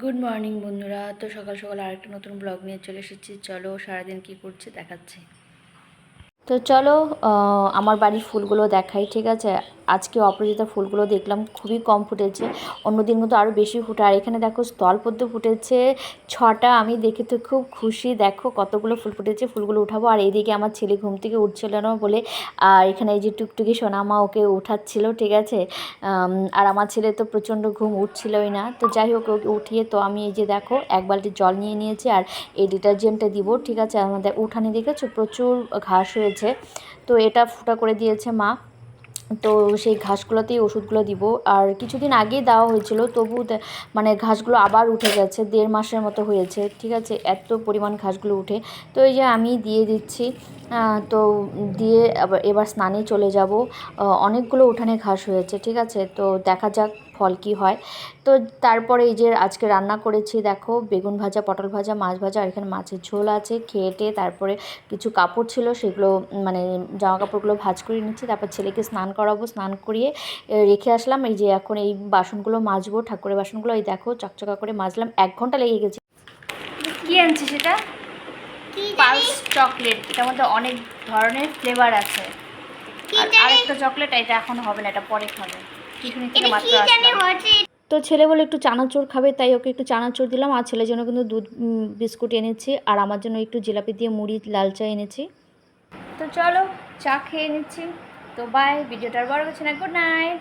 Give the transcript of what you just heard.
Good morning বন্ধুরা। তো সকাল সকাল আরেকটা নতুন ব্লগ নিয়ে চলে এসেছি। চলো, সারাদিন কি করছে দেখাচ্ছি। তো চলো আমার বাড়ির ফুলগুলো দেখাই, ঠিক আছে? আজকে অপরাজিতা ফুলগুলো দেখলাম খুবই কম ফুটেছে, অন্যদিন মতো আরও বেশি ফুটে। আর এখানে দেখো স্থলপদ্ম ফুটেছে, ছটা, আমি দেখে তো খুব খুশি। দেখো কতগুলো ফুল ফুটেছে, ফুলগুলো উঠাবো। আর এইদিকে আমার ছেলে ঘুম থেকে উঠছিল না বলে, আর এখানে এই যে টুকটুকি সোনামা ওকে উঠাচ্ছিল, ঠিক আছে? আর আমার ছেলে তো প্রচণ্ড ঘুম উঠছিলই না। তো যাই হোক, ওকে উঠিয়ে তো আমি এই যে দেখো, এক বালতি জল নিয়ে নিয়েছি আর এই ডিটারজেন্টটা দিব, ঠিক আছে? আমাদের উঠানে দেখেছ? প্রচুর ঘাস হয়েছে। তো এটা ফুটা করে দিয়েছে মা। তো সেই ঘাসগুলোতেই ওষুধগুলো দিব। আর কিছুদিন আগেই দেওয়া হয়েছিল, তবু মানে ঘাসগুলো আবার উঠে গেছে, দেড় মাসের মতো হয়েছে। ঠিক আছে, এত পরিমাণ ঘাসগুলো উঠে। তো এই যে আমি দিয়ে দিচ্ছি তো দিয়ে এবার স্নানে চলে যাব। অনেকগুলো উঠানে ঘাস হয়েছে, ঠিক আছে? তো দেখা যাক ফল কী হয়। তো তারপরে এই যে আজকে রান্না করেছি দেখো বেগুন ভাজা পটল ভাজা মাছ ভাজা আর এখানে মাছের ঝোল আছে খেয়েটে তারপরে কিছু কাপড় ছিল সেগুলো মানে জামা কাপড়গুলো ভাজ করে নিচ্ছি তারপর ছেলেকে স্নান করাবো স্নান করিয়ে রেখে আসলাম এই যে এখন এই বাসনগুলো মাজবো ঠাকুরের বাসনগুলো এই দেখো চকচকা করে মাজলাম এক ঘণ্টা লেগে গেছে। কি আনছি সেটা পালস চকলেট এটার মধ্যে অনেক ধরনের ফ্লেভার আছে। আর আরেকটা চকলেট এটা এখন হবে না এটা পরে খাবে। টিফিন থেকে মাত্র আসলাম। তো ছেলে বলে একটু চানাচুর খাবে তাই ওকে একটু চানাচুর দিলাম আর ছেলের জন্য কিন্তু দুধ বিস্কুট এনেছি আর আমার জন্য একটু জিলাপি দিয়ে মুড়ি লাল চা এনেছি। তো চলো চা খেয়ে নিচ্ছি। তো বাই ভিডিওটার বড় হচ্ছে না। Good night